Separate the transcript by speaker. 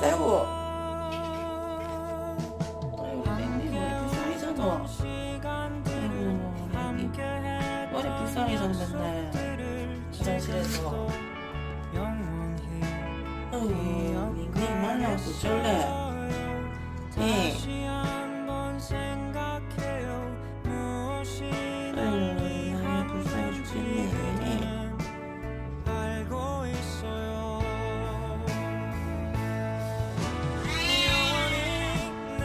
Speaker 1: 세고. 아이고, 우리 땡님 머리 불쌍해잖아. 아이고, 땡님. 머리 불쌍해잖아, 맨날. 화장실에서. 아이고, 닉네임 말라고 쫄래 네.